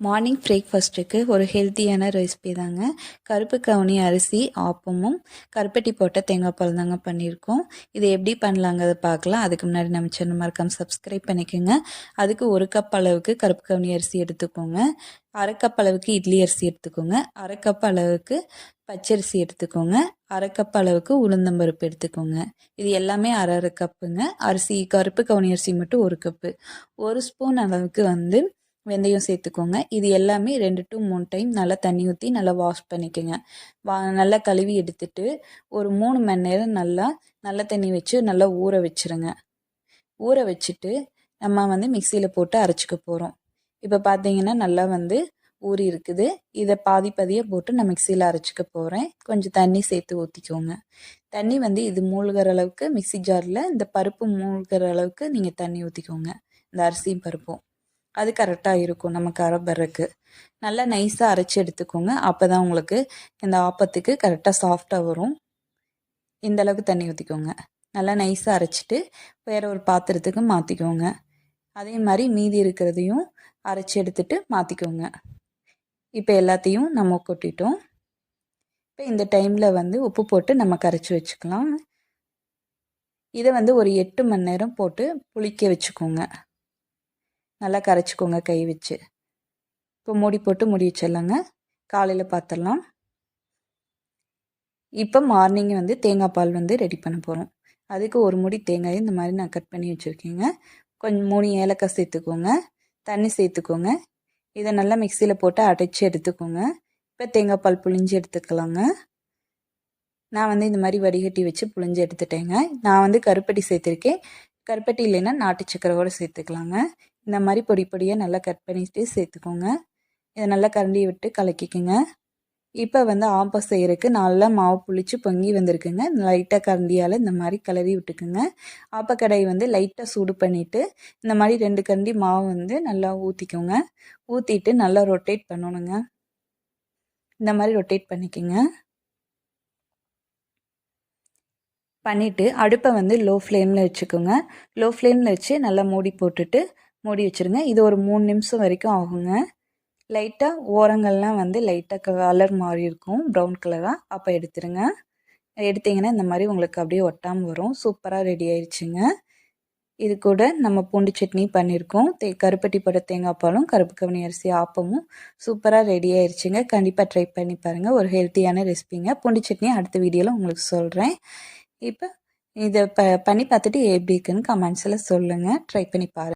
Morning பிரேக்ஃபாஸ்ட்டுக்கு ஒரு ஹெல்த்தியான ரெசிபி தாங்க. கருப்பு கவுனி அரிசி ஆப்பமும் கருப்பட்டி போட்ட தேங்காய் பால் தாங்க பண்ணியிருக்கோம். இது எப்படி பண்ணலாங்கிறத பார்க்கலாம். அதுக்கு முன்னாடி நம்ம சின்ன மறக்காமல் சப்ஸ்கிரைப் பண்ணிக்கோங்க. அதுக்கு ஒரு கப் அளவுக்கு கருப்பு கவுனி அரிசி எடுத்துக்கோங்க. அரை கப் அளவுக்கு இட்லி அரிசி எடுத்துக்கோங்க. அரை கப் அளவுக்கு பச்சரிசி எடுத்துக்கோங்க. அரை கப் அளவுக்கு உளுந்தம்பருப்பு எடுத்துக்கோங்க. இது எல்லாமே அரை அரை கப்புங்க அரிசி கருப்பு கவுனி அரிசி மட்டும் ஒரு கப்பு ஒரு ஸ்பூன் அளவுக்கு வந்து வெந்தயம் சேர்த்துக்கோங்க. இது எல்லாமே ரெண்டு டு மூணு டைம் நல்லா தண்ணி ஊற்றி நல்லா வாஷ் பண்ணிக்கோங்க. வா நல்லா கழுவி எடுத்துட்டு ஒரு மூணு மணி நேரம் நல்லா நல்ல தண்ணி வச்சு நல்லா ஊற வச்சுருங்க. ஊற வச்சுட்டு நம்ம வந்து மிக்சியில் போட்டு அரைச்சிக்க போகிறோம் இப்போ பார்த்தீங்கன்னா நல்லா வந்து ஊறி இருக்குது. இதை பாதி பாதியாக போட்டு நான் மிக்சியில் அரைச்சிக்க போகிறேன் கொஞ்சம் தண்ணி சேர்த்து ஊற்றிக்கோங்க தண்ணி வந்து இது மூழ்கிற அளவுக்கு மிக்சி ஜாரில் இந்த பருப்பு மூழ்கிற அளவுக்கு நீங்கள் தண்ணி ஊற்றிக்கோங்க இந்த அரிசியும் பருப்பும். அது கரெக்டாக இருக்கும் நமக்கு அரைப்பறக்கு. நல்லா நைஸாக அரைச்சி எடுத்துக்கோங்க. அப்போ தான் உங்களுக்கு இந்த ஆப்பத்துக்கு கரெக்டாக சாஃப்டாக வரும். இந்த அளவுக்கு தண்ணி ஊற்றிக்கோங்க நல்லா நைஸாக அரைச்சிட்டு வேறு ஒரு பாத்திரத்துக்கு மாற்றிக்கோங்க அதே மாதிரி மீதி இருக்கிறதையும் அரைச்சி எடுத்துட்டு மாற்றிக்கோங்க இப்போ எல்லாத்தையும் நம்ம கொட்டிட்டோம். இப்போ இந்த டைமில் வந்து உப்பு போட்டு நம்ம கரைச்சி வச்சுக்கலாம். இதை வந்து ஒரு எட்டு மணி நேரம் போட்டு புளிக்க வச்சுக்கோங்க. நல்லா கரைச்சிக்கோங்க கை வச்சு. இப்போ மூடி போட்டு மூடி வச்சிடலாங்க. காலையில் பார்த்துடலாம் இப்போ மார்னிங் வந்து தேங்காய் பால் வந்து ரெடி பண்ண போகிறோம் அதுக்கு ஒரு முடி தேங்காய் இந்த மாதிரி நான் கட் பண்ணி வச்சுருக்கேங்க. கொஞ்சம் மூணு ஏலக்காய் சேர்த்துக்கோங்க. தண்ணி சேர்த்துக்கோங்க. இதை நல்லா மிக்சியில் போட்டு அடைச்சி எடுத்துக்கோங்க. இப்போ தேங்காய் பால் புளிஞ்சு எடுத்துக்கலாங்க. நான் வந்து இந்த மாதிரி வடிகட்டி வச்சு புளிஞ்சு எடுத்துட்டேங்க. நான் வந்து கருப்பட்டி சேர்த்துருக்கேன். கருப்பட்டி இல்லைன்னா நாட்டு சக்கரை கூட சேர்த்துக்கலாங்க. இந்த மாதிரி பொடி பொடியாக நல்லா கட் பண்ணிட்டு சேர்த்துக்கோங்க. இதை நல்லா கரண்டி விட்டு கலக்கிக்கோங்க. இப்போ வந்து ஆப்பம் செய்கிறதுக்கு நல்லா மாவு புளிச்சு பொங்கி வந்திருக்குங்க. லைட்டாக கரண்டியால் இந்த மாதிரி கிளறி விட்டுக்குங்க. ஆப்பக்கடை வந்து லைட்டாக சூடு பண்ணிவிட்டு இந்த மாதிரி ரெண்டு கரண்டி மாவு வந்து நல்லா ஊற்றிக்கோங்க ஊற்றிட்டு நல்லா ரொட்டேட் பண்ணணுங்க. இந்த மாதிரி ரொட்டேட் பண்ணிக்கோங்க. பண்ணிவிட்டு அடுப்பை வந்து லோ ஃப்ளேமில் வச்சுக்கோங்க லோ ஃப்ளேமில் வச்சு நல்லா மூடி போட்டுட்டு மூடி வச்சுருங்க. இது ஒரு மூணு நிமிஷம் வரைக்கும் ஆகுங்க. லைட்டாக ஓரங்கள்லாம் வந்து லைட்டாக கலர் மாதிரி இருக்கும். ப்ரௌன் கலராக அப்போ எடுத்துருங்க. எடுத்திங்கன்னா இந்த மாதிரி உங்களுக்கு அப்படியே ஒட்டாமல் வரும். சூப்பராக ரெடி ஆயிடுச்சுங்க இது கூட நம்ம பூண்டு சட்னி பண்ணியிருக்கோம் தே கருப்பட்டி போட தேங்காய் பாலும் கருப்பு கவனி அரிசி ஆப்பமும் சூப்பராக ரெடி ஆயிடுச்சுங்க கண்டிப்பாக ட்ரை பண்ணி பாருங்கள் ஒரு ஹெல்த்தியான ரெசிபிங்க பூண்டு சட்னி அடுத்த வீடியோவில் உங்களுக்கு சொல்கிறேன் இப்போ இதை ப பண்ணி பார்த்துட்டு எப்படி இருக்குன்னு கமெண்ட்ஸில் சொல்லுங்கள் ட்ரை பண்ணி பாருங்கள்